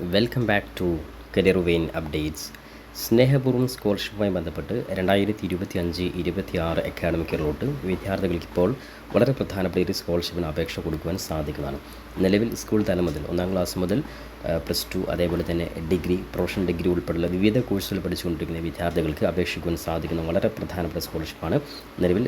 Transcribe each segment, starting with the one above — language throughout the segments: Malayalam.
welcome back to career updates. സ്നേഹപൂർവം സ്കോളർഷിപ്പുമായി ബന്ധപ്പെട്ട് രണ്ടായിരത്തി ഇരുപത്തി അഞ്ച് ഇരുപത്തി ആറ് അക്കാഡമിക് ഇയറിലോട്ട് വിദ്യാർത്ഥികൾക്ക് ഇപ്പോൾ വളരെ പ്രധാനപ്പെട്ട ഒരു സ്കോളർഷിപ്പിന് അപേക്ഷ കൊടുക്കുവാൻ സാധിക്കുന്നതാണ്. നിലവിൽ സ്കൂൾ തലം മുതൽ ഒന്നാം ക്ലാസ് മുതൽ പ്ലസ് ടു അതേപോലെ തന്നെ ഡിഗ്രി പ്രൊഫഷണൽ ഡിഗ്രി ഉൾപ്പെടെയുള്ള വിവിധ കോഴ്സുകൾ പഠിച്ചുകൊണ്ടിരിക്കുന്ന വിദ്യാർത്ഥികൾക്ക് അപേക്ഷിക്കുവാൻ സാധിക്കുന്ന വളരെ പ്രധാനപ്പെട്ട സ്കോളർഷിപ്പാണ് നിലവിൽ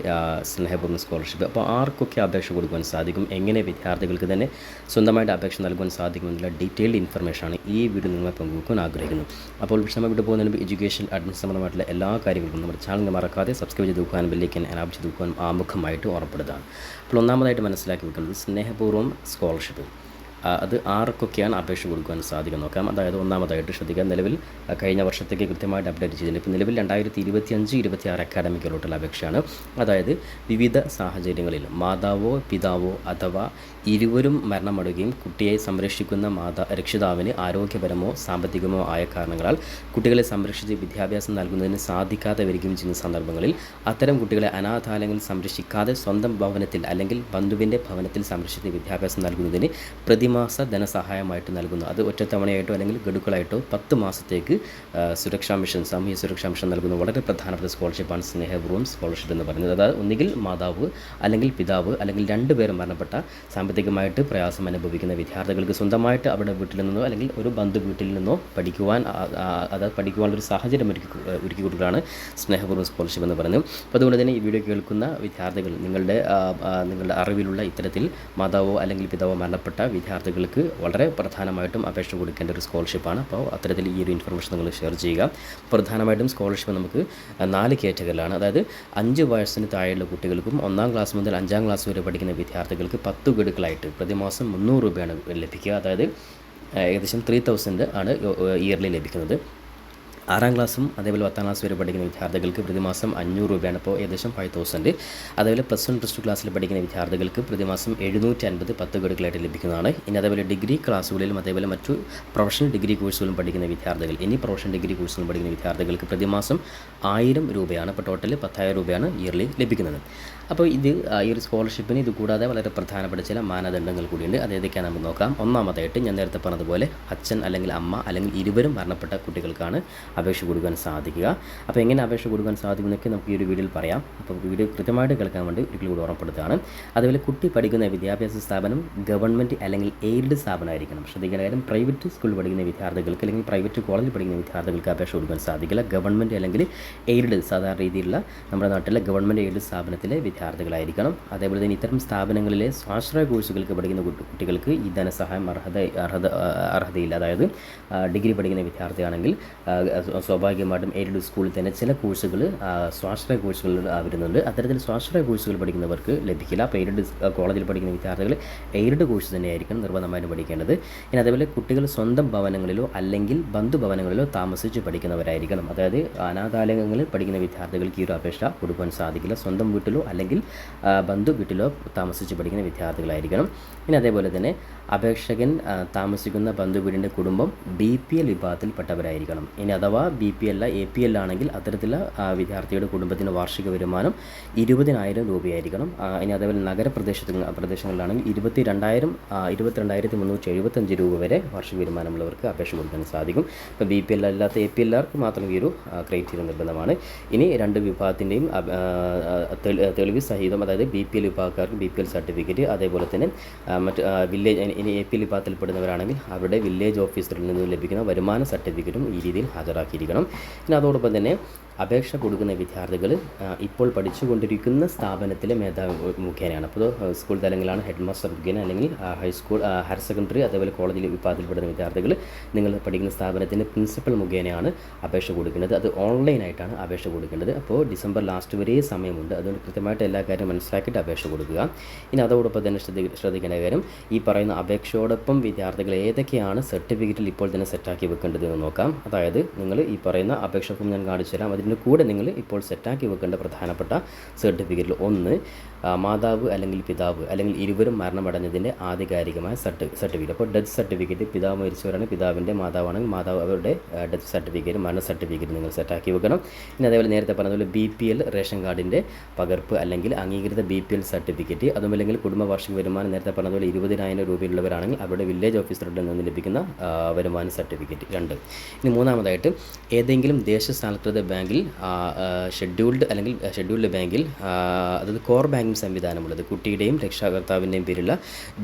സ്നേഹപൂർവം സ്കോളർഷിപ്പ്. അപ്പോൾ ആർക്കൊക്കെ അപേക്ഷ കൊടുക്കുവാൻ സാധിക്കും? എങ്ങനെ വിദ്യാർത്ഥികൾക്ക് തന്നെ സ്വന്തമായിട്ട് അപേക്ഷ നൽകുവാൻ സാധിക്കുമെന്നുള്ള ഡീറ്റെയിൽഡ് ഇൻഫർമേഷനാണ് ഈ വീഡിയോ നിങ്ങളെ പങ്കുവെക്കാൻ ആഗ്രഹിക്കുന്നു. അപ്പോൾ വിഷമമായിട്ട് പോകുന്നതിന് എഡ്യൂക്കേഷൻ അഡ്മിഷൻ സംബന്ധമായിട്ടുള്ള എല്ലാ കാര്യങ്ങൾക്കും നമ്മുടെ ചാനൽ മറക്കാതെ സബ്സ്ക്രൈബ് ചെയ്ത് വെക്കാനും ബെല്ലിക്കാൻ ചെയ്ത് വെക്കുവാനും ആമുഖമായിട്ട് ഓർപ്പെടുന്നതാണ് അപ്പോൾ ഒന്നാമതായിട്ട് മനസ്സിലാക്കി വെക്കുന്നത് സ്നേഹപൂർവം സ്കോളർഷിപ്പ് അത് ആർക്കൊക്കെയാണ് അപേക്ഷ കൊടുക്കുവാൻ സാധിക്കും നോക്കാം. അതായത് ഒന്നാമതായിട്ട് ശ്രദ്ധിക്കുക നിലവിൽ കഴിഞ്ഞ വർഷത്തേക്ക് കൃത്യമായിട്ട് അപ്ഡേറ്റ് ചെയ്തിട്ടുണ്ട് ഇപ്പോൾ നിലവിൽ രണ്ടായിരത്തി ഇരുപത്തി അഞ്ച് ഇരുപത്തി ആറ് അക്കാഡമിക്കിലോട്ടുള്ള അപേക്ഷയാണ്. അതായത് വിവിധ സാഹചര്യങ്ങളിൽ മാതാവോ പിതാവോ അഥവാ ഇരുവരും മരണമടുകയും കുട്ടിയെ സംരക്ഷിക്കുന്ന മാതാ രക്ഷിതാവിന് ആരോഗ്യപരമോ സാമ്പത്തികമോ ആയ കാരണങ്ങളാൽ കുട്ടികളെ സംരക്ഷിച്ച് വിദ്യാഭ്യാസം നൽകുന്നതിന് സാധിക്കാതെ വരികയും ചെയ്യുന്ന സന്ദർഭങ്ങളിൽ അത്തരം കുട്ടികളെ അനാഥാലയങ്ങളിൽ സംരക്ഷിക്കാതെ സ്വന്തം ഭവനത്തിൽ അല്ലെങ്കിൽ ബന്ധുവിന്റെ ഭവനത്തിൽ സംരക്ഷിച്ച് വിദ്യാഭ്യാസം നൽകുന്നതിന് പ്രതിമാസ ധനസഹായമായിട്ട് നൽകുന്നു. അത് ഒറ്റത്തവണയായിട്ടോ അല്ലെങ്കിൽ ഗഡുക്കളായിട്ടോ പത്ത് മാസത്തേക്ക് സുരക്ഷാ മിഷൻ സാമൂഹ്യ സുരക്ഷാ മിഷൻ നൽകുന്ന. വളരെ പ്രധാനപ്പെട്ട സ്കോളർഷിപ്പാണ് സ്നേഹപൂർവം സ്കോളർഷിപ്പ് എന്ന് പറയുന്നത്. അതായത് ഒന്നുകിൽ മാതാവ് അല്ലെങ്കിൽ പിതാവ് അല്ലെങ്കിൽ രണ്ടുപേരും മരണപ്പെട്ട സാമ്പത്തികമായിട്ട് പ്രയാസം അനുഭവിക്കുന്ന വിദ്യാർത്ഥികൾക്ക് സ്വന്തമായിട്ട് അവിടെ വീട്ടിൽ നിന്നോ അല്ലെങ്കിൽ ഒരു ബന്ധു വീട്ടിൽ നിന്നോ പഠിക്കുവാൻ അതായത് പഠിക്കുവാനുള്ള ഒരു സാഹചര്യം ഒരുക്കി ഒരുക്കി കൊടുക്കുകയാണ് സ്നേഹപൂർവം സ്കോളർഷിപ്പ് എന്ന് പറയുന്നത്. അപ്പോൾ അതുകൊണ്ട് തന്നെ ഈ വീഡിയോ കേൾക്കുന്ന വിദ്യാർത്ഥികൾ നിങ്ങളുടെ നിങ്ങളുടെ അറിവിലുള്ള ഇത്തരത്തിൽ മാതാവോ അല്ലെങ്കിൽ പിതാവോ മരണപ്പെട്ട വിദ്യാർത്ഥികൾക്ക് വളരെ പ്രധാനമായിട്ടും അപേക്ഷ കൊടുക്കേണ്ട ഒരു സ്കോളർഷിപ്പാണ്. അപ്പോൾ അത്തരത്തിൽ ഈ ഒരു ഇൻഫർമേഷൻ നിങ്ങൾ ഷെയർ ചെയ്യുക. പ്രധാനമായിട്ടും സ്കോളർഷിപ്പ് നമുക്ക് നാല് കാറ്റഗറിയിലാണ്. അതായത് അഞ്ച് വയസ്സിന് താഴെയുള്ള കുട്ടികൾക്കും ഒന്നാം ക്ലാസ് മുതൽ അഞ്ചാം ക്ലാസ് വരെ പഠിക്കുന്ന വിദ്യാർത്ഥികൾക്ക് പത്ത് ഗഡുക്കളായിട്ട് പ്രതിമാസം മുന്നൂറ് രൂപയാണ് ലഭിക്കുക. അതായത് ഏകദേശം ത്രീ തൗസൻഡ് ആണ് ഇയർലി ലഭിക്കുന്നത്. ആറാം ക്ലാസ്സും അതേപോലെ പത്താം ക്ലാസ് വരെ പഠിക്കുന്ന വിദ്യാർത്ഥികൾക്ക് പ്രതിമാസം അഞ്ഞൂറ് രൂപയാണ് അപ്പോൾ ഏകദേശം ഫൈവ് തൗസൻഡ് അതേപോലെ പ്ലസ് വൺ പ്ലസ് ടു ക്ലാസ്സിൽ പഠിക്കുന്ന വിദ്യാർത്ഥികൾക്ക് പ്രതിമാസം എഴുന്നൂറ്റി അൻപത് പത്ത് ഗഡുക്കളായിട്ട് ലഭിക്കുന്നതാണ്. ഇനി അതേപോലെ ഡിഗ്രി ക്ലാസ്സുകളിലും അതേപോലെ മറ്റു പ്രൊഫഷണൽ ഡിഗ്രി കോഴ്സുകളും പഠിക്കുന്ന വിദ്യാർത്ഥികൾ. ഇനി പ്രൊഫഷണൽ ഡിഗ്രി കോഴ്സുകളും പഠിക്കുന്ന വിദ്യാർത്ഥികൾക്ക് പ്രതിമാസം ആയിരം രൂപയാണ്. അപ്പോൾ ടോട്ടൽ പത്തായിരം രൂപയാണ് ഇയർലി ലഭിക്കുന്നത്. അപ്പോൾ ഇത് ഈ ഒരു സ്കോളർഷിപ്പിന് ഇത് കൂടാതെ വളരെ പ്രധാനപ്പെട്ട ചില മാനദണ്ഡങ്ങൾ കൂടിയുണ്ട്. അത് ഏതൊക്കെയാണ് നമുക്ക് നോക്കാം. ഒന്നാമതായിട്ട് ഞാൻ നേരത്തെ പറഞ്ഞതുപോലെ അച്ഛൻ അല്ലെങ്കിൽ അമ്മ അല്ലെങ്കിൽ ഇരുവരും മരണപ്പെട്ട കുട്ടികൾക്കാണ് അപേക്ഷ കൊടുക്കാൻ സാധിക്കുക. അപ്പോൾ എങ്ങനെ അപേക്ഷ കൊടുക്കാൻ സാധിക്കുമെന്നൊക്കെ നമുക്ക് ഈ ഒരു വീഡിയോയിൽ പറയാം. അപ്പോൾ വീഡിയോ കൃത്യമായിട്ട് കേൾക്കാൻ വേണ്ടി ഒരിക്കലും കൂടി ഓർമ്മപ്പെടുത്തുകയാണ്. അതുപോലെ കുട്ടി പഠിക്കുന്ന വിദ്യാഭ്യാസ സ്ഥാപനം ഗവൺമെന്റ് അല്ലെങ്കിൽ എയ്ഡ് സ്ഥാപനമായിരിക്കണം. ശ്രദ്ധിക്കേണ്ട കാര്യം പ്രൈവറ്റ് സ്കൂളിൽ പഠിക്കുന്ന വിദ്യാർത്ഥികൾക്ക് അല്ലെങ്കിൽ പ്രൈവറ്റ് കോളേജിൽ പഠിക്കുന്ന വിദ്യാർത്ഥികൾക്ക് അപേക്ഷ കൊടുക്കാൻ സാധിക്കില്ല. ഗവൺമെന്റ് അല്ലെങ്കിൽ എയ്ഡ് സാധാരണ രീതിയിലുള്ള നമ്മുടെ നാട്ടിലെ ഗവൺമെന്റ് എയ്ഡ് സ്ഥാപനത്തിലെ വിദ്യാർത്ഥികളായിരിക്കണം. അതേപോലെ തന്നെ ഇത്തരം സ്ഥാപനങ്ങളിലെ സ്വാശ്രയ കോഴ്സുകൾക്ക് പഠിക്കുന്ന കുട്ടികൾക്ക് ഈ ധനസഹായം അർഹത അർഹത അർഹതയില്ല. അതായത് ഡിഗ്രി പഠിക്കുന്ന വിദ്യാർത്ഥിയാണെങ്കിൽ സ്വാഭാവികമായിട്ടും എയ്ഡഡ് സ്കൂളിൽ തന്നെ ചില കോഴ്സുകൾ സ്വാശ്രയ കോഴ്സുകൾ വരുന്നുണ്ട്. അത്തരത്തിൽ സ്വാശ്രയ കോഴ്സുകൾ പഠിക്കുന്നവർക്ക് ലഭിക്കില്ല. അപ്പോൾ എയ്ഡഡ് കോളേജിൽ പഠിക്കുന്ന വിദ്യാർത്ഥികൾ എയ്ഡഡ് കോഴ്സ് തന്നെയായിരിക്കും നിർബന്ധമായിട്ട് പഠിക്കേണ്ടത്. ഇനി അതേപോലെ കുട്ടികൾ സ്വന്തം ഭവനങ്ങളിലോ അല്ലെങ്കിൽ ബന്ധുഭവനങ്ങളിലോ താമസിച്ച് പഠിക്കുന്നവരായിരിക്കണം. അതായത് അനാഥാലയങ്ങളിൽ പഠിക്കുന്ന വിദ്യാർത്ഥികൾക്ക് ഈ ഒരു അപേക്ഷ കൊടുക്കുവാൻ സാധിക്കില്ല. സ്വന്തം വീട്ടിലോ അല്ലെങ്കിൽ ബന്ധു വീട്ടിലോ താമസിച്ച് പഠിക്കുന്ന വിദ്യാർത്ഥികളായിരിക്കണം. ഇനി അതേപോലെ തന്നെ അപേക്ഷകൻ താമസിക്കുന്ന ബന്ധു വീടിന്റെ കുടുംബം ബി പി എൽ വിഭാഗത്തിൽപ്പെട്ടവരായിരിക്കണം. ഇനി അഥവാ B P L A P L ആണെങ്കിൽ അത്തരത്തിലുള്ള വിദ്യാർത്ഥിയുടെ കുടുംബത്തിന്റെ വാർഷിക വരുമാനം ഇരുപതിനായിരം രൂപയായിരിക്കണം. ഇനി അതേപോലെ നഗരപ്രദേശത്ത് പ്രദേശങ്ങളിലാണെങ്കിൽ ഇരുപത്തി രണ്ടായിരം ഇരുപത്തിരണ്ടായിരത്തി മുന്നൂറ്റി എഴുപത്തഞ്ച് രൂപ വരെ വാർഷിക വരുമാനമുള്ളവർക്ക് അപേക്ഷ കൊടുക്കാൻ സാധിക്കും. ഇപ്പോൾ ബി പി എൽ അല്ലാത്ത എ പി എല്ലാർക്ക് മാത്രം ഈ ഒരു ക്രൈറ്റീരിയ നിർബന്ധമാണ്. ഇനി രണ്ട് വിഭാഗത്തിന്റെയും തെളിവ് സഹിതം അതായത് ബി പി എൽ വിഭാഗക്കാർക്ക് ബി പി എൽ സർട്ടിഫിക്കറ്റ് അതേപോലെ തന്നെ മറ്റ് വില്ലേജ് ഇനി എ പി എൽ വിഭാഗത്തിൽപ്പെടുന്നവരാണെങ്കിൽ അവരുടെ വില്ലേജ് ഓഫീസറിൽ നിന്ന് ലഭിക്കുന്ന വരുമാന സർട്ടിഫിക്കറ്റും ഈ രീതിയിൽ ഹാജരാക്കിയിരിക്കണം പിന്നെ അതോടൊപ്പം തന്നെ അപേക്ഷ കൊടുക്കുന്ന വിദ്യാർത്ഥികൾ ഇപ്പോൾ പഠിച്ചുകൊണ്ടിരിക്കുന്ന സ്ഥാപനത്തിലെ മേധാവി മുഖേനയാണ്. അപ്പോൾ സ്കൂൾ തലങ്ങളിലാണ് ഹെഡ് മാസ്റ്റർ മുഖേന അല്ലെങ്കിൽ ഹൈസ്കൂൾ ഹയർ സെക്കൻഡറി അതേപോലെ കോളേജിൽ വിഭാഗത്തിൽപ്പെടുന്ന വിദ്യാർത്ഥികൾ നിങ്ങൾ പഠിക്കുന്ന സ്ഥാപനത്തിന്റെ പ്രിൻസിപ്പൽ മുഖേനയാണ് അപേക്ഷ കൊടുക്കുന്നത്. അത് ഓൺലൈനായിട്ടാണ് അപേക്ഷ കൊടുക്കേണ്ടത്. അപ്പോൾ ഡിസംബർ ലാസ്റ്റ് വരെ സമയമുണ്ട്. അതുകൊണ്ട് കൃത്യമായിട്ട് എല്ലാ കാര്യവും മനസ്സിലാക്കിയിട്ട് അപേക്ഷ കൊടുക്കുക. ഇനി അതോടൊപ്പം തന്നെ ശ്രദ്ധി ശ്രദ്ധിക്കേണ്ട കാര്യം ഈ പറയുന്ന അപേക്ഷയോടൊപ്പം വിദ്യാർത്ഥികൾ ഏതൊക്കെയാണ് സർട്ടിഫിക്കറ്റിൽ ഇപ്പോൾ തന്നെ സെറ്റാക്കി വെക്കേണ്ടത് എന്ന് നോക്കാം. അതായത് നിങ്ങൾ ഈ പറയുന്ന അപേക്ഷ ഫോം ഞാൻ കാണിച്ചു തരാം അതിന്റെ കൂടെ നിങ്ങൾ ഇപ്പോൾ സെറ്റാക്കി വെക്കേണ്ട പ്രധാനപ്പെട്ട സർട്ടിഫിക്കറ്റിൽ ഒന്ന് മാതാവ് അല്ലെങ്കിൽ പിതാവ് അല്ലെങ്കിൽ ഇരുവരും മരണമടഞ്ഞതിന്റെ ആധികാരികമായ സർട്ടി സർട്ടിഫിക്കറ്റ് അപ്പോൾ ഡെത്ത് സർട്ടിഫിക്കറ്റ് പിതാവ് മരിച്ചവരാണ് പിതാവിന്റെ മാതാവാണെങ്കിൽ മാതാവ് അവരുടെ ഡെത്ത് സർട്ടിഫിക്കറ്റ് മരണ സർട്ടിഫിക്കറ്റ് നിങ്ങൾ സെറ്റാക്കി വെക്കണം. ഇനി അതേപോലെ നേരത്തെ പറഞ്ഞതുപോലെ ബി പി എൽ റേഷൻ കാർഡിന്റെ പകർപ്പ് അല്ലെങ്കിൽ അംഗീകൃത ബി പി എൽ സർട്ടിഫിക്കറ്റ് അതും അല്ലെങ്കിൽ കുടുംബ വാർഷിക വരുമാനം നേരത്തെ പറഞ്ഞതുപോലെ ഇരുപതിനായിരം രൂപയുള്ളവരാണെങ്കിൽ അവരുടെ വില്ലേജ് ഓഫീസറുടെ നിന്ന് ലഭിക്കുന്ന വരുമാന സർട്ടിഫിക്കറ്റ് രണ്ട്. ഇനി മൂന്നാമതായിട്ട് ഏതെങ്കിലും ദേശസാൽകൃത ബാങ്കിൽ ഷെഡ്യൂൾഡ് അല്ലെങ്കിൽ ഷെഡ്യൂൾഡ് ബാങ്കിൽ അതായത് കോർ ബാങ്കിങ് സംവിധാനമുള്ളത് കുട്ടിയുടെയും രക്ഷാകർത്താവിന്റെയും പേരുള്ള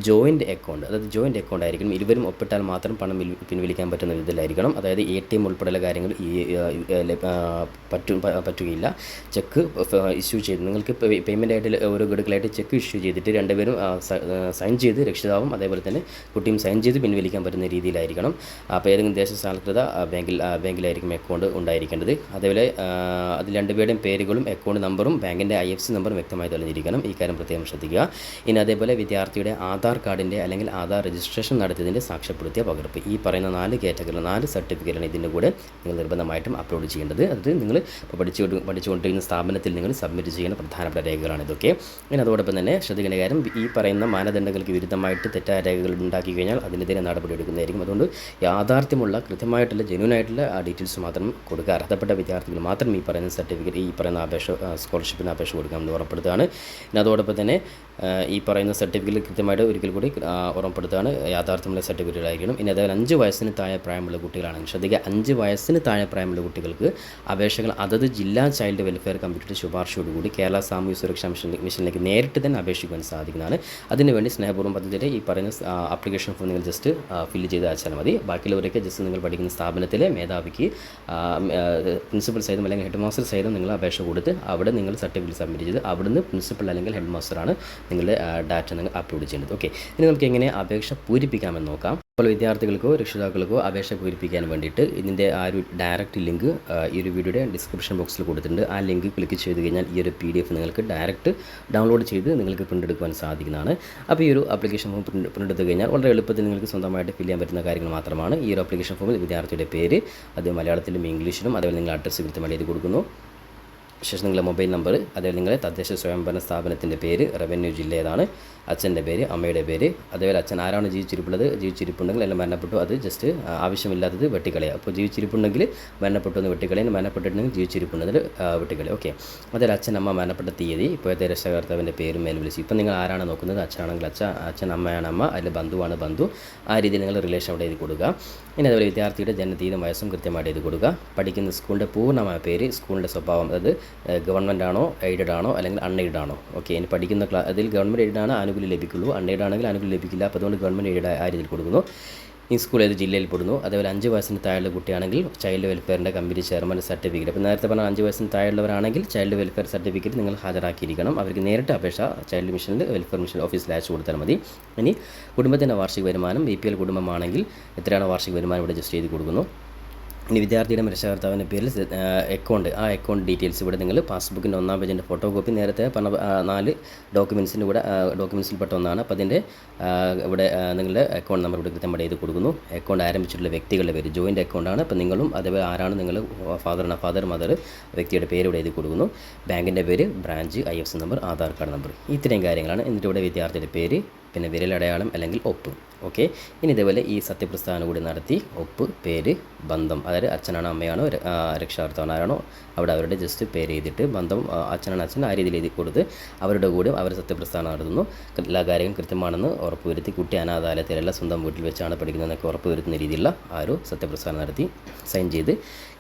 ജോയിന്റ് അക്കൗണ്ട് അതായത് ജോയിന്റ് അക്കൗണ്ട് ആയിരിക്കും ഇരുവരും ഒപ്പിട്ടാൽ മാത്രം പണം പിൻവലിക്കാൻ പറ്റുന്ന വിധത്തിലായിരിക്കണം. അതായത് എ ടി എം ഉൾപ്പെടെയുള്ള കാര്യങ്ങൾ ഈ പറ്റും പറ്റുകയില്ല. ചെക്ക് ഇഷ്യൂ ചെയ്ത് നിങ്ങൾക്ക് പേയ്മെന്റ് ആയിട്ട് ഓരോ ഗഡുക്കളായിട്ട് ചെക്ക് ഇഷ്യൂ ചെയ്തിട്ട് രണ്ടുപേരും സൈൻ ചെയ്ത് രക്ഷിതാവും അതേപോലെ തന്നെ കുട്ടിയും സൈൻ ചെയ്ത് പിൻവലിക്കാൻ പറ്റുന്ന രീതിയിലായിരിക്കണം. അപ്പോൾ ഏതെങ്കിലും ദേശസാൽകൃത ബാങ്കിൽ ബാങ്കിലായിരിക്കും അക്കൗണ്ട് ഉണ്ടായിരിക്കേണ്ടത്. അതേപോലെ അതിൽ രണ്ടുപേരുടെയും പേരുകളും അക്കൗണ്ട് നമ്പറും ബാങ്കിന്റെ ഐ എഫ് സി നമ്പറും വ്യക്തമായി തെളിഞ്ഞിരിക്കണം. ഈ കാര്യം പ്രത്യേകം ശ്രദ്ധിക്കുക. ഇനി അതേപോലെ വിദ്യാർത്ഥിയുടെ ആധാർ കാർഡിന്റെ അല്ലെങ്കിൽ ആധാർ രജിസ്ട്രേഷൻ നടത്തിയതിന്റെ സാക്ഷ്യപ്പെടുത്തിയ പകർപ്പ്. ഈ പറയുന്ന നാല് കാറ്റഗറി നാല് സർട്ടിഫിക്കറ്റാണ് ഇതിന്റെ കൂടെ നിങ്ങൾ നിർബന്ധമായിട്ടും അപ്ലോഡ് ചെയ്യേണ്ടത്. അത് നിങ്ങൾ പഠിച്ചു പഠിച്ചുകൊണ്ടിരിക്കുന്ന സ്ഥാപനത്തിൽ നിങ്ങൾ സബ്മിറ്റ് ചെയ്യുന്ന പ്രധാനപ്പെട്ട രേഖകളാണ് ഇതൊക്കെ. ഇനി അതോടൊപ്പം തന്നെ ശ്രദ്ധിക്കേണ്ട കാര്യം ഈ പറയുന്ന മാനദണ്ഡങ്ങൾക്ക് വിരുദ്ധമായിട്ട് തെറ്റായ രേഖകൾ ഉണ്ടാക്കി കഴിഞ്ഞാൽ അതിനെതിരെ നടപടി എടുക്കുന്നതായിരിക്കും. അതുകൊണ്ട് യാഥാർത്ഥ്യമുള്ള കൃത്യമായിട്ടുള്ള ആ ഡീറ്റെയിൽസ് മാത്രം കൊടുക്കുക. അർഹതപ്പെട്ട വിദ്യാർത്ഥികൾ മാത്രം ഈ പറയുന്ന സർട്ടിഫിക്കറ്റ് ഈ പറയുന്ന അപേക്ഷ സ്കോളർഷിപ്പിന് അപേക്ഷ കൊടുക്കാമെന്ന് ഉറപ്പെടുത്തുകയാണ്. പിന്നെ അതോടൊപ്പം തന്നെ ഈ പറയുന്ന സർട്ടിഫിക്കറ്റ് കൃത്യമായിട്ട് ഒരിക്കൽ കൂടി ഉറപ്പെടുത്താണ് യാഥാർത്ഥ്യമുള്ള സർട്ടിഫിക്കറ്റ് ആയിരിക്കണം. ഇനി അതേപോലെ അഞ്ച് വയസ്സിന് താഴെ പ്രായമുള്ള കുട്ടികളാണെങ്കിൽ ശ്രദ്ധിക്കുക അഞ്ച് വയസ്സിന് താഴെ പ്രായമുള്ള കുട്ടികൾക്ക് അപേക്ഷകൾ അതത് ജില്ലാ ചൈൽഡ് വെൽഫെയർ കമ്മിറ്റിയുടെ ശുപാർശയോടുകൂടി കേരള സാമൂഹ്യ സുരക്ഷാ മിഷൻ മിഷനിലേക്ക് നേരിട്ട് തന്നെ അപേക്ഷിക്കുവാൻ സാധിക്കുന്നതാണ്. അതിനുവേണ്ടി സ്നേഹപൂർവം പദ്ധതിയുടെ ഈ പറയുന്ന അപ്ലിക്കേഷൻ ഫോം നിങ്ങൾ ജസ്റ്റ് ഫില്ല് ചെയ്ത് അയച്ചാൽ മതി. ബാക്കിയുള്ളവരൊക്കെ ജസ്റ്റ് നിങ്ങൾ പഠിക്കുന്ന സ്ഥാപനത്തിലെ മേധാവിക്ക് പ്രിൻസിപ്പൽ സഹിതം അല്ലെങ്കിൽ ഹെഡ് മാസ്റ്റർ സഹിതം നിങ്ങൾ അപേക്ഷ കൊടുത്ത് അവിടെ നിങ്ങൾ സർട്ടിഫിക്കറ്റ് സബ്മിറ്റ് ചെയ്ത് അവിടുന്ന് പ്രിൻസിപ്പൽ അല്ലെങ്കിൽ ഹെഡ് മാസ്റ്ററാണ് നിങ്ങളുടെ ഡാറ്റ നിങ്ങൾ അപ്ലോഡ് ചെയ്യേണ്ടത്. ഓക്കെ ഇനി നമുക്ക് എങ്ങനെ അപേക്ഷ പൂരിപ്പിക്കാമെന്ന് നോക്കാം. അപ്പോൾ വിദ്യാർത്ഥികൾക്കോ രക്ഷിതാക്കൾക്കോ അപേക്ഷ പൂരിപ്പിക്കാൻ വേണ്ടിയിട്ട് ഇതിന്റെ ആ ഒരു ഡയറക്റ്റ് ലിങ്ക് ഈ ഒരു വീഡിയോയുടെ ഡിസ്ക്രിപ്ഷൻ ബോക്സിൽ കൊടുത്തിട്ടുണ്ട്. ആ ലിങ്ക് ക്ലിക്ക് ചെയ്ത് കഴിഞ്ഞാൽ ഈ ഒരു പി ഡി എഫ് നിങ്ങൾക്ക് ഡയറക്റ്റ് ഡൗൺലോഡ് ചെയ്ത് നിങ്ങൾക്ക് പ്രിന്റ് എടുക്കുവാൻ സാധിക്കുന്നതാണ്. അപ്പോൾ ഈ ഒരു അപ്ലിക്കേഷൻ ഫോം പ്രിന്റ് പ്രിന്റ് എടുത്ത് കഴിഞ്ഞാൽ വളരെ എളുപ്പത്തിൽ നിങ്ങൾക്ക് സ്വന്തമായിട്ട് ഫില്ല് ചെയ്യാൻ പറ്റുന്ന കാര്യങ്ങൾ മാത്രമാണ് ഈ ഒരു അപ്ലിക്കേഷൻ ഫോമിൽ വിദ്യാർത്ഥിയുടെ പേര് അത് മലയാളത്തിലും ഇംഗ്ലീഷിലും അതേപോലെ നിങ്ങൾ അഡ്രസ്സ് കൃത്യമായിട്ട് എഴുതി കൊടുക്കുന്നു. ശേഷം നിങ്ങളുടെ മൊബൈൽ നമ്പർ അതേപോലെ നിങ്ങളുടെ തദ്ദേശ സ്വയംഭരണ സ്ഥാപനത്തിന്റെ പേര് റവന്യൂ ജില്ല ഏതാണ് അച്ഛന്റെ പേര് അമ്മയുടെ പേര് അതേപോലെ അച്ഛൻ ആരാണ് ജീവിച്ചിരിപ്പുള്ളത് ജീവിച്ചിരിപ്പുണ്ടെങ്കിൽ എല്ലാം മരണപ്പെട്ടു അത് ജസ്റ്റ് ആവശ്യമില്ലാത്തത് വെട്ടിക്കളയുക അപ്പോൾ ജീവിച്ചിരിപ്പുണ്ടെങ്കിൽ മരണപ്പെട്ടു എന്ന് വെട്ടിക്കളയും മരണപ്പെട്ടിട്ടുണ്ടെങ്കിൽ ജീവിച്ചിരിപ്പുണ്ടെങ്കിൽ വെട്ടിക്കളയും. ഓക്കെ അതേപോലെ അച്ഛൻ അമ്മ മരണപ്പെട്ട തീയതി ഇപ്പോഴത്തെ രക്ഷകർത്താവിന്റെ പേരും മേൽ വിളിച്ചു ഇപ്പം നിങ്ങൾ ആരാണ് നോക്കുന്നത്? അച്ഛനാണെങ്കിൽ അച്ഛൻ അച്ഛൻ അമ്മയാണ് അമ്മ അതിൽ ബന്ധുവാണ് ബന്ധു. ആ രീതിയിൽ നിങ്ങൾ റിലേഷൻ അവിടെ എഴുതി കൊടുക്കുക. ഇനി അതുപോലെ വിദ്യാർത്ഥിയുടെ ജനതീയതും വയസ്സും കൃത്യമായിട്ട് എഴുതി കൊടുക്കുക. പഠിക്കുന്ന സ്കൂളിന്റെ പൂർണമായ പേര് സ്കൂളിന്റെ സ്വഭാവം അതായത് ഗവൺമെന്റ് ആണോ എയ്ഡഡ് ആണോ അല്ലെങ്കിൽ അൺഎയ്ഡ് ആണോ ഓക്കെ ഇനി പഠിക്കുന്ന ക്ലാ അതിൽ ഗവൺമെന്റ് എയ്ഡഡ് ആണ് ആനുകൂല്യം ലഭിക്കുള്ളൂ. അൺഎയ്ഡ് ആണെങ്കിൽ ആനുകൂല്യം ലഭിക്കില്ല. അപ്പോൾ അതുകൊണ്ട് ഗവൺമെന്റ് എയ്ഡ് ആ രീതിയിൽ കൊടുക്കുന്നു. ഈ സ്കൂൾ ഏത് ജില്ലയിൽ പെടുന്നു? അതേപോലെ അഞ്ച് വയസ്സിന് താഴെയുള്ള കുട്ടിയാണെങ്കിൽ ചൈൽഡ് വെൽഫെയറിന്റെ കമ്പനി ചെയർമാൻ സർട്ടിഫിക്കറ്റ്. അപ്പോൾ നേരത്തെ പറഞ്ഞ അഞ്ച് വയസ്സിന് താഴെയുള്ളവരാണെങ്കിൽ ചൈൽഡ് വെൽഫെയർ സർട്ടിഫിക്കറ്റ് നിങ്ങൾ ഹാജരാക്കിയിരിക്കണം. അവർക്ക് നേരിട്ട് അപേക്ഷ ചൈൽഡ് മിഷനിൽ വെൽഫെയർ മിഷൻ ഓഫീസിൽ അയച്ചു കൊടുത്താൽ മതി. ഇനി കുടുംബത്തിന്റെ വാർഷിക വരുമാനം ബി പി എൽ കുടുംബമാണെങ്കിൽ എത്രയാണ് വാർഷിക വരുമാനം ഇവിടെ ജസ്റ്റ് ചെയ്ത് കൊടുക്കുന്നു? ഇനി വിദ്യാർത്ഥിയുടെ രക്ഷകർത്താവിന്റെ പേരിൽ അക്കൗണ്ട് ആ അക്കൗണ്ട് ഡീറ്റെയിൽസ് ഇവിടെ നിങ്ങൾ പാസ്ബുക്കിന്റെ ഒന്നാം പേജിന്റെ ഫോട്ടോ കോപ്പി നേരത്തെ പറഞ്ഞ നാല് ഡോക്യുമെൻസിന്റെ കൂടെ ഡോക്യുമെൻസിൽപ്പെട്ട ഒന്നാണ്. അപ്പോൾ അതിന്റെ ഇവിടെ നിങ്ങളുടെ അക്കൗണ്ട് നമ്പർ ഇവിടെ കൃത്യമായിട്ട് എഴുതി കൊടുക്കുന്നു. അക്കൗണ്ട് ആരംഭിച്ചിട്ടുള്ള വ്യക്തികളുടെ പേര് ജോയിന്റ് അക്കൗണ്ടാണ് അപ്പോൾ നിങ്ങളും അതേപോലെ ആരാണ് നിങ്ങൾ ഫാദറാണ് ഫാദർ മദർ വ്യക്തിയുടെ പേര് ഇവിടെ എഴുതി കൊടുക്കുന്നു. ബാങ്കിന്റെ പേര് branch I F number Aadhaar card number ഇത്രയും കാര്യങ്ങളാണ്. എന്നിട്ട് ഇവിടെ വിദ്യാർത്ഥിയുടെ പേര് പിന്നെ വിരലടയാളം അല്ലെങ്കിൽ ഒപ്പ്. ഓക്കെ? ഇനി ഇതേപോലെ ഈ സത്യപ്രസ്ഥാനം കൂടി നടത്തി ഒപ്പ് പേര് ബന്ധം. അതായത് അച്ഛനാണോ അമ്മയാണോ രക്ഷാകർത്താവനാരാണോ അവിടെ അവരുടെ ജസ്റ്റ് പേര് ചെയ്തിട്ട് ബന്ധം അച്ഛനാണോ അച്ഛൻ ആ രീതിയിൽ എഴുതി കൊടുത്ത് അവരുടെ കൂടെ അവർ സത്യപ്രസ്ഥാനം നടത്തുന്നു. എല്ലാ കാര്യങ്ങളും കൃത്യമാണെന്ന് ഉറപ്പുവരുത്തി കുട്ടി അനാഥാലയത്തിലല്ല സ്വന്തം വീട്ടിൽ വെച്ചാണ് പഠിക്കുന്നതെന്നൊക്കെ ഉറപ്പുവരുത്തുന്ന രീതിയിലുള്ള ആ ഒരു സത്യപ്രസ്ഥാനം നടത്തി സൈൻ ചെയ്ത്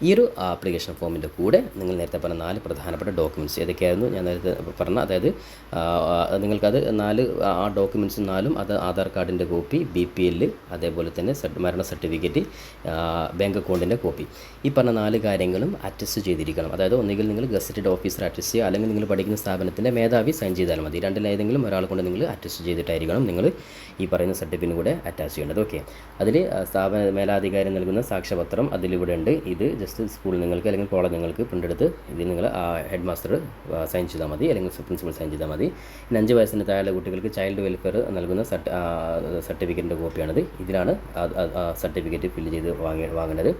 ഈ ഒരു ആപ്ലിക്കേഷൻ ഫോമിന്റെ കൂടെ നിങ്ങൾ നേരത്തെ പറഞ്ഞ നാല് പ്രധാനപ്പെട്ട ഡോക്യുമെന്റ്സ് ഏതൊക്കെയായിരുന്നു? ഞാൻ നേരത്തെ പറഞ്ഞ അതായത് നിങ്ങൾക്കത് നാല് ആ ഡോക്യുമെന്റ്സ് നാലും അത് ആധാർ കാർഡിന്റെ കോപ്പി ബി പി എല്ല് അതേപോലെ തന്നെ മരണ സർട്ടിഫിക്കറ്റ് ബാങ്ക് അക്കൗണ്ടിന്റെ കോപ്പി. ഈ പറഞ്ഞ നാല് കാര്യങ്ങളും അറ്റസ്റ്റ് ചെയ്തിരിക്കണം. അതായത് ഒന്നുകിൽ നിങ്ങൾ ഗസറ്റഡ് ഓഫീസർ അറ്റസ്റ്റ് ചെയ്യുക അല്ലെങ്കിൽ നിങ്ങൾ പഠിക്കുന്ന സ്ഥാപനത്തിന്റെ മേധാവി സൈൻ ചെയ്താൽ മതി. രണ്ടിലേതെങ്കിലും ഒരാൾ കൊണ്ട് നിങ്ങൾ അറ്റസ്റ്റ് ചെയ്തിട്ടായിരിക്കണം നിങ്ങൾ ഈ പറയുന്ന സർട്ടിഫിക്കറ്റിന് കൂടെ അറ്റാച്ച് ചെയ്യേണ്ടത്. ഓക്കെ. അതിൽ സ്ഥാപന മേലാധികാരി നൽകുന്ന സാക്ഷ്യപത്രം അതിലിവിടെ ഉണ്ട്. ഇത് ജസ്റ്റ് സ്കൂൾ നിങ്ങൾക്ക് അല്ലെങ്കിൽ കോളേജ് നിങ്ങൾക്ക് പ്രിന്റ് എടുത്ത് ഇത് നിങ്ങൾ ഹെഡ് മാസ്റ്റർ സൈൻ ചെയ്താൽ മതി. അല്ലെങ്കിൽ പ്രിൻസിപ്പൽ സൈൻ ചെയ്താൽ മതി. ഇനി അഞ്ച് വയസ്സിന് താഴെയുള്ള കുട്ടികൾക്ക് ചൈൽഡ് വെൽഫെയർ നൽകുന്ന സർട്ടിഫിക്കറ്റിന്റെ കോപ്പിയാണിത് ഇതിലാണ് സർട്ടിഫിക്കറ്റ് ഫില്ല് ചെയ്ത് വാങ്ങി വാങ്ങേണ്ടത്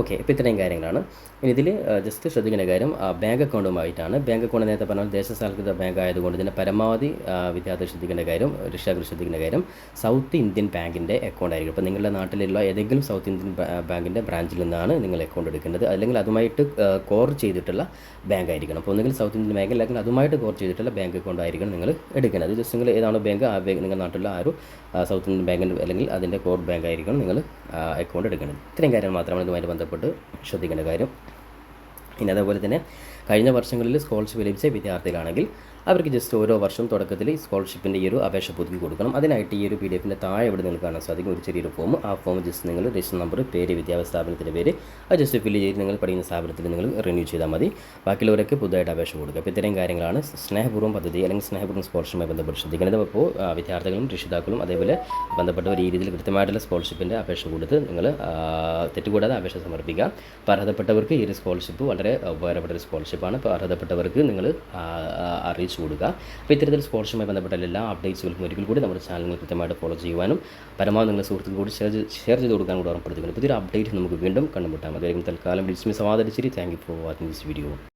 ഓക്കെ ഇപ്പോൾ ഇത്രയും കാര്യങ്ങളാണ്. ഇനി ഇതിൽ ജസ്റ്റ് ശ്രദ്ധിക്കേണ്ട കാര്യം ബാങ്ക് അക്കൗണ്ടുമായിട്ടാണ് ബാങ്ക് അക്കൗണ്ട് നേരത്തെ പറഞ്ഞാൽ ദേശസാൽകൃത ബാങ്ക് ആയതുകൊണ്ട് ഇതിന്റെ പരമാവധി വിദ്യാർത്ഥി ശ്രദ്ധിക്കേണ്ട കാര്യം രക്ഷാകർ ശ്രദ്ധിക്കേണ്ട കാര്യം സൗത്ത് ഇന്ത്യൻ ബാങ്കിന്റെ അക്കൗണ്ട് ആയിരിക്കും. ഇപ്പോൾ നിങ്ങളുടെ നാട്ടിലുള്ള ഏതെങ്കിലും സൗത്ത് ഇന്ത്യൻ ബാങ്കിന്റെ ബ്രാഞ്ചിൽ നിന്നാണ് നിങ്ങൾ അക്കൗണ്ട് എടുക്കേണ്ടത്. അല്ലെങ്കിൽ അതുമായിട്ട് കോർ ചെയ്തിട്ടുള്ള ബാങ്ക് ആയിരിക്കണം. അപ്പോൾ ഒന്നുകിൽ സൗത്ത് ഇന്ത്യൻ ബാങ്ക് അല്ലെങ്കിൽ അതുമായിട്ട് കോർ ചെയ്തിട്ടുള്ള ബാങ്ക് അക്കൗണ്ട് ആയിരിക്കണം നിങ്ങൾ എടുക്കേണ്ടത്. ജസ്റ്റ് നിങ്ങൾ ഏതാണോ ബാങ്ക് ആ ബാങ്ക് നിങ്ങളുടെ നാട്ടിലുള്ള ആ ഒരു സൗത്ത് ഇന്ത്യൻ ബാങ്കിന്റെ അല്ലെങ്കിൽ അതിന്റെ കോർ ബാങ്ക് ആയിരിക്കണം നിങ്ങൾ അക്കൗണ്ട് എടുക്കുന്നത് ഇത്രയും കാര്യങ്ങൾ മാത്രമാണ് ഇതുമായിട്ട് ബന്ധപ്പെട്ട് ശ്രദ്ധിക്കേണ്ട കാര്യം. പിന്നെ അതേപോലെ തന്നെ കഴിഞ്ഞ വർഷങ്ങളിൽ സ്കോളർഷിപ്പ് ലഭിച്ച വിദ്യാർത്ഥികളാണെങ്കിൽ അവർക്ക് ജസ്റ്റ് ഓരോ വർഷം തുടക്കത്തിൽ ഈ സ്കോളർഷിപ്പിന്റെ ഈ ഒരു അപേക്ഷ പുതുക്കി കൊടുക്കണം. അതിനായിട്ട് ഈ ഒരു പി ഡി എഫിന്റെ താഴെ ഇവിടെ നിങ്ങൾക്ക് കാണാൻ സാധിക്കും. ഒരു ചെറിയൊരു ഫോം ആ ഫോം ജസ്റ്റ് നിങ്ങൾ രജിസ്റ്റർ നമ്പർ പേര് വിദ്യാഭ്യാസ സ്ഥാപനത്തിന്റെ പേര് അത് ജസ്റ്റ് ഫില്ല് ചെയ്ത് നിങ്ങൾ പഠിക്കുന്ന സ്ഥാപനത്തിൽ നിങ്ങൾ റിന്യൂ ചെയ്താൽ മതി. ബാക്കിയുള്ളവരൊക്കെ പുതുതായിട്ട് അപേക്ഷ കൊടുക്കുക. അപ്പോൾ ഇത്രയും കാര്യങ്ങളാണ് സ്നേഹപൂർവം പദ്ധതി അല്ലെങ്കിൽ സ്നേഹപൂർവം സ്കോളർഷിപ്പുമായി ബന്ധപ്പെട്ട് ശ്രദ്ധിക്കുന്നത് അപ്പോൾ വിദ്യാർത്ഥികളും രക്ഷിതാക്കളും അതേപോലെ ബന്ധപ്പെട്ട ഒരു രീതിയിൽ കൃത്യമായിട്ടുള്ള സ്കോളർഷിപ്പിന്റെ അപേക്ഷ കൊടുത്ത് നിങ്ങൾ തെറ്റുകൂടാതെ അപേക്ഷ സമർപ്പിക്കുക. അപ്പോൾ അർഹതപ്പെട്ടവർക്ക് ഈ ഒരു സ്കോളർഷിപ്പ് വളരെ ഉപകാരപ്പെട്ട ഒരു സ്കോളർഷിപ്പാണ്. അപ്പോൾ അർഹതപ്പെട്ടവർക്ക് നിങ്ങൾ അറിയിച്ചു കൊടുക്കുക. അപ്പോൾ ഇത്തരത്തിൽ സ്കോളർഷിപ്പുമായി ബന്ധപ്പെട്ട എല്ലാ അപ്ഡേറ്റ്സുകൾക്കും ഒരിക്കൽ കൂടി നമ്മുടെ ചാനൽ കൃത്യമായിട്ട് ഫോളോ ചെയ്യുവാനും പരമാവധി നിങ്ങളുടെ സുഹൃത്തുക്കൾ കൂടി ഷെയർ ഷെയർ ചെയ്ത് കൊടുക്കാൻ കൂടി ഓർമ്മപ്പെടുത്തുന്നു പുതിയൊരു അപ്ഡേറ്റ് നമുക്ക് വീണ്ടും കണ്ടുമുട്ടാം. അതായിരിക്കും തൽക്കാലം dismiss സമാധാനിച്ചിരി thank you for watching this video